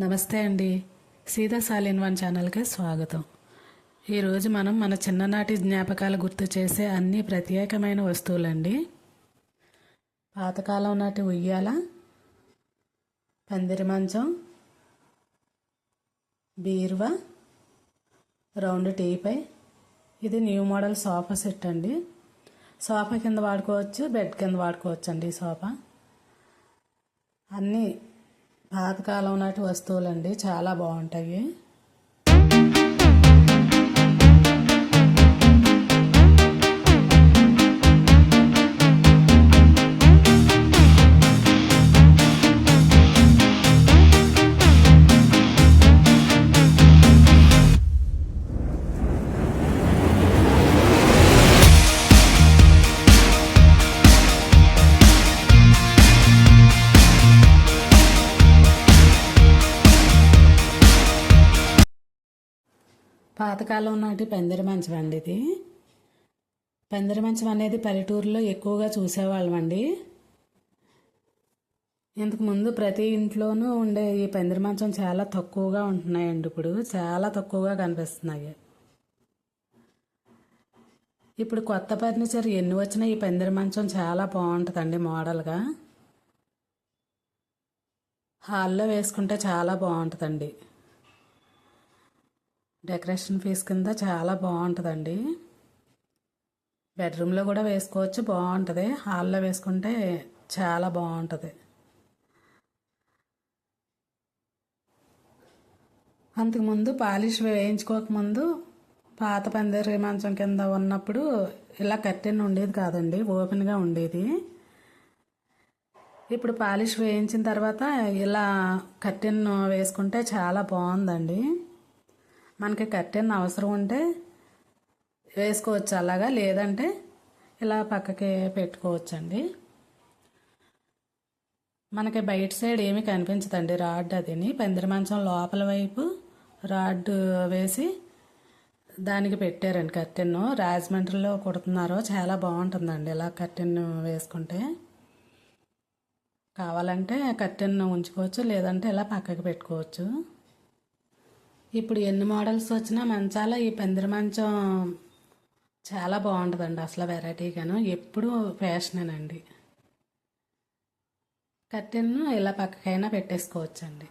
నమస్తే అండి. సీతా సాలిన్ వన్ ఛానల్కి స్వాగతం. ఈరోజు మనం మన చిన్ననాటి జ్ఞాపకాలు గుర్తు చేసే అన్ని ప్రత్యేకమైన వస్తువులండి. పాతకాలం నాటి ఉయ్యాల పందిరి మంచం బీరువా రౌండ్ టీపై. ఇది న్యూ మోడల్ సోఫా సెట్ అండి. సోఫా కింద వాడుకోవచ్చు బెడ్ కింద వాడుకోవచ్చు అండి సోఫా. అన్నీ పాతకాలం నాటి వస్తువులండి చాలా బాగుంటాయి. పాతకాలం నాటి పందిరి మంచం అండి ఇది. పందిరి మంచం అనేది పల్లెటూరులో ఎక్కువగా చూసేవాళ్ళం అండి ఇంతకుముందు ప్రతి ఇంట్లోనూ ఉండే ఈ పందిరి మంచం చాలా తక్కువగా ఉంటున్నాయండి ఇప్పుడు. చాలా తక్కువగా కనిపిస్తున్నాయి. ఇప్పుడు కొత్త ఫర్నిచర్ ఎన్ని వచ్చినా ఈ పందిరి మంచం చాలా బాగుంటుందండి మోడల్గా. హాల్లో వేసుకుంటే చాలా బాగుంటుందండి. డెకరేషన్ పీస్ కింద చాలా బాగుంటుందండి. బెడ్రూమ్లో కూడా వేసుకోవచ్చు బాగుంటుంది. హాల్లో వేసుకుంటే చాలా బాగుంటుంది. అంతకుముందు పాలిష్ వేయించుకోకముందు పాత పందిరి మంచం కింద ఉన్నప్పుడు ఇలా కట్టెన్ ఉండేది కాదండి ఓపెన్గా ఉండేది. ఇప్పుడు పాలిష్ వేయించిన తర్వాత ఇలా కట్టెన్ వేసుకుంటే చాలా బాగుందండి. మనకి కర్టెన్ అవసరం ఉంటే వేసుకోవచ్చు అలాగా లేదంటే ఇలా పక్కకి పెట్టుకోవచ్చండి. మనకి బయట సైడ్ ఏమీ కనిపించదండి రాడ్ అదిని. పందిరి మంచం లోపల వైపు రాడ్ వేసి దానికి పెట్టారండి కర్టెన్ రాజమండ్రిలో కుడుతున్నారు చాలా బాగుంటుందండి ఇలా కర్టెన్ వేసుకుంటే. కావాలంటే కర్టెన్ ఉంచుకోవచ్చు లేదంటే ఇలా పక్కకి పెట్టుకోవచ్చు. ఇప్పుడు ఎన్ని మోడల్స్ వచ్చినా మంచాల ఈ పందిరి మంచం చాలా బాగుంటుందండి అసలు వెరైటీగాను ఎప్పుడు ఫ్యాషనేనండి కట్టెన్ ఇలా పక్కకైనా పెట్టేసుకోవచ్చండి.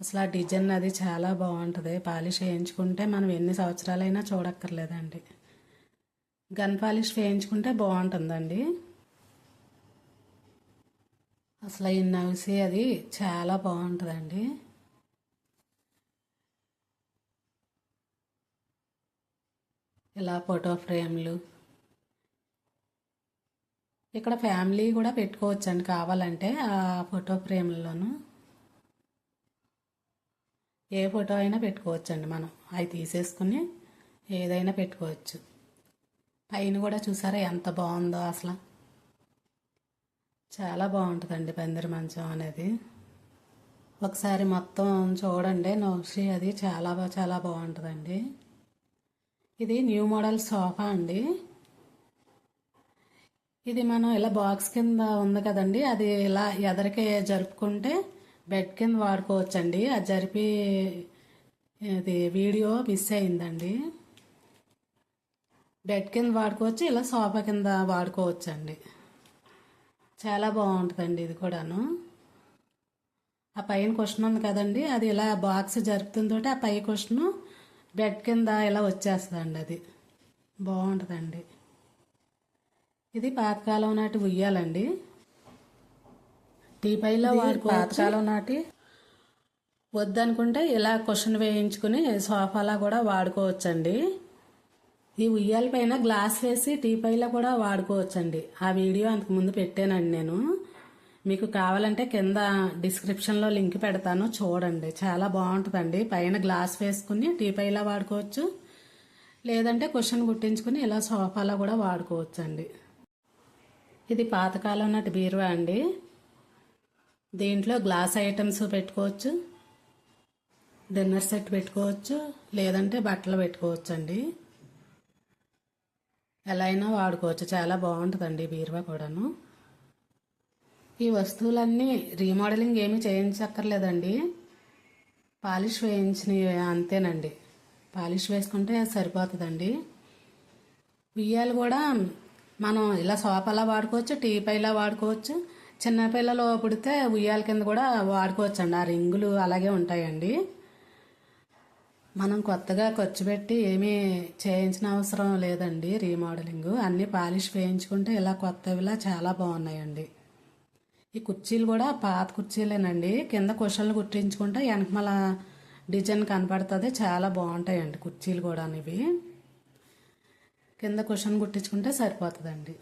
అసలు ఆ డిజైన్ అది చాలా బాగుంటుంది. పాలిష్ వేయించుకుంటే మనం ఎన్ని సంవత్సరాలైనా చూడక్కర్లేదండి. గన్ పాలిష్ వేయించుకుంటే బాగుంటుందండి. అసలు ఈ నవ్సి అది చాలా బాగుంటుందండి. ఇలా ఫోటో ఫ్రేమ్లు. ఇక్కడ ఫ్యామిలీ కూడా పెట్టుకోవచ్చండి కావాలంటే ఆ ఫోటో ఫ్రేమ్లలోనూ. ఏ ఫోటో అయినా పెట్టుకోవచ్చండి మనం. అవి తీసేసుకుని ఏదైనా పెట్టుకోవచ్చు. పైన కూడా చూసారా ఎంత బాగుందో అసలు. చాలా బాగుంటుందండి పందిరి మంచం అనేది. ఒకసారి మొత్తం చూడండి నౌషి అది చాలా చాలా బాగుంటుందండి. ఇది న్యూ మోడల్ సోఫా అండి. ఇది మనం ఇలా బాక్స్ కింద ఉంది కదండి అది ఇలా ఎదరికి జరుపుకుంటే బెడ్ కింద వాడుకోవచ్చండి. అది జరిపి ఇది వీడియో మిస్ అయిందండి. బెడ్ కింద వాడుకోవచ్చు ఇలా సోఫా కింద వాడుకోవచ్చండి. చాలా బాగుంటుందండి ఇది కూడాను. ఆ పైన క్వశ్చన్ ఉంది కదండి అది ఇలా బాక్స్ జరుపుతుందో ఆ పై క్వశ్చన్ బెడ్ కింద ఇలా వచ్చేస్తుందండి అది. బాగుంటుందండి. ఇది పాతకాలం నాటి ఉయ్యాలండి. టీపైలో వాడు పాతకాలం నాటి వద్దనుకుంటే ఇలా క్వశ్చన్ వేయించుకుని సోఫాలా కూడా వాడుకోవచ్చండి. ఈ ఉయ్యాల పైన గ్లాస్ వేసి టీపైలో కూడా వాడుకోవచ్చండి. ఆ వీడియో అంతకుముందు పెట్టానండి నేను. మీకు కావాలంటే కింద డిస్క్రిప్షన్లో లింక్ పెడతాను చూడండి. చాలా బాగుంటుందండి. పైన గ్లాస్ వేసుకుని టీపైలా వాడుకోవచ్చు. లేదంటే క్వశ్చన్ కుట్టించుకుని ఇలా సోఫాలో కూడా వాడుకోవచ్చండి. ఇది పాతకాలం నాటి బీరువా అండి. దీంట్లో గ్లాస్ ఐటమ్స్ పెట్టుకోవచ్చు. డిన్నర్ సెట్ పెట్టుకోవచ్చు. లేదంటే బట్టలు పెట్టుకోవచ్చు అండి ఎలా అయినా వాడుకోవచ్చు. చాలా బాగుంటుందండి బీరువా కూడాను. ఈ వస్తువులన్నీ రీమోడలింగ్ ఏమీ చేయించక్కర్లేదండి. పాలిష్ వేయించినవి అంతేనండి. పాలిష్ వేసుకుంటే సరిపోతుందండి. ఉయ్యాలు కూడా మనం ఇలా సోఫాలా వాడుకోవచ్చు టీపైలా వాడుకోవచ్చు. చిన్నపిల్లలు పుడితే ఉయ్యాల కింద కూడా వాడుకోవచ్చు అండి ఆ రింగులు అలాగే ఉంటాయండి. మనం కొత్తగా ఖర్చు పెట్టి ఏమీ చేయించిన అవసరం లేదండి రీమోడలింగ్. అన్ని పాలిష్ వేయించుకుంటే ఇలా కొత్తవిలా చాలా బాగున్నాయండి. ఈ కుర్చీలు కూడా పాత కుర్చీలేనండి. కింద కుషన్లు కుట్టించుకుంటే వెనకమల డిజైన్ కనపడుతుంది. చాలా బాగుంటాయండి కుర్చీలు కూడా ఇవి కింద కుషన్ కుట్టించుకుంటే సరిపోతుందండి.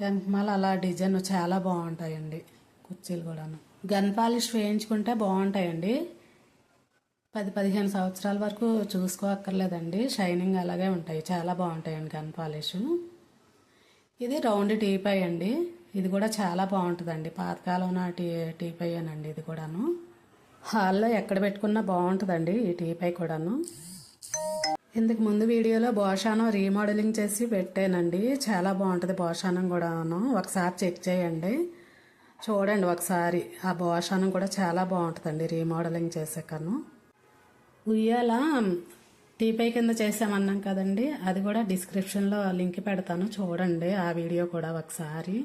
వెనకమల అలా డిజైన్ చాలా బాగుంటాయండి కుర్చీలు కూడాను. గన్ పాలిష్ వేయించుకుంటే బాగుంటాయండి. పది పదిహేను సంవత్సరాల వరకు చూసుకోక్కర్లేదండి. షైనింగ్ అలాగే ఉంటాయి. చాలా బాగుంటాయండి గన్ పాలిష్. ఇది రౌండ్ టీపై అండి. ఇది కూడా చాలా బాగుంటుందండి. పాతకాలం నాటి టీపై అనండి ఇది కూడాను. హాల్లో ఎక్కడ పెట్టుకున్నా బాగుంటుందండి ఈ టీపై కూడాను. ఇందుకు ముందు వీడియోలో భోషానం రీమోడలింగ్ చేసి పెట్టానండి. చాలా బాగుంటుంది భోషానం కూడాను. ఒకసారి చెక్ చేయండి. చూడండి ఒకసారి. ఆ భోషానం కూడా చాలా బాగుంటుందండి రీమోడలింగ్ చేసాకను. ఉయ్యాల టీపై కింద చేసామన్నాం కదండి. అది కూడా డిస్క్రిప్షన్లో లింక్ పెడతాను. చూడండి ఆ వీడియో కూడా ఒకసారి.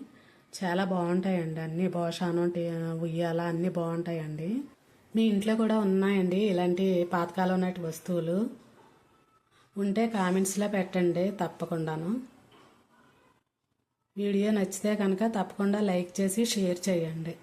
చాలా బాగుంటాయండి అన్ని. భోషానం టీ ఉయ్యాల అన్నీ బాగుంటాయండి. మీ ఇంట్లో కూడా ఉన్నాయండి ఇలాంటి పాతకాలం నాటి వస్తువులు? ఉంటే కామెంట్స్లో పెట్టండి తప్పకుండాను. వీడియో నచ్చితే కనుక తప్పకుండా లైక్ చేసి షేర్ చేయండి.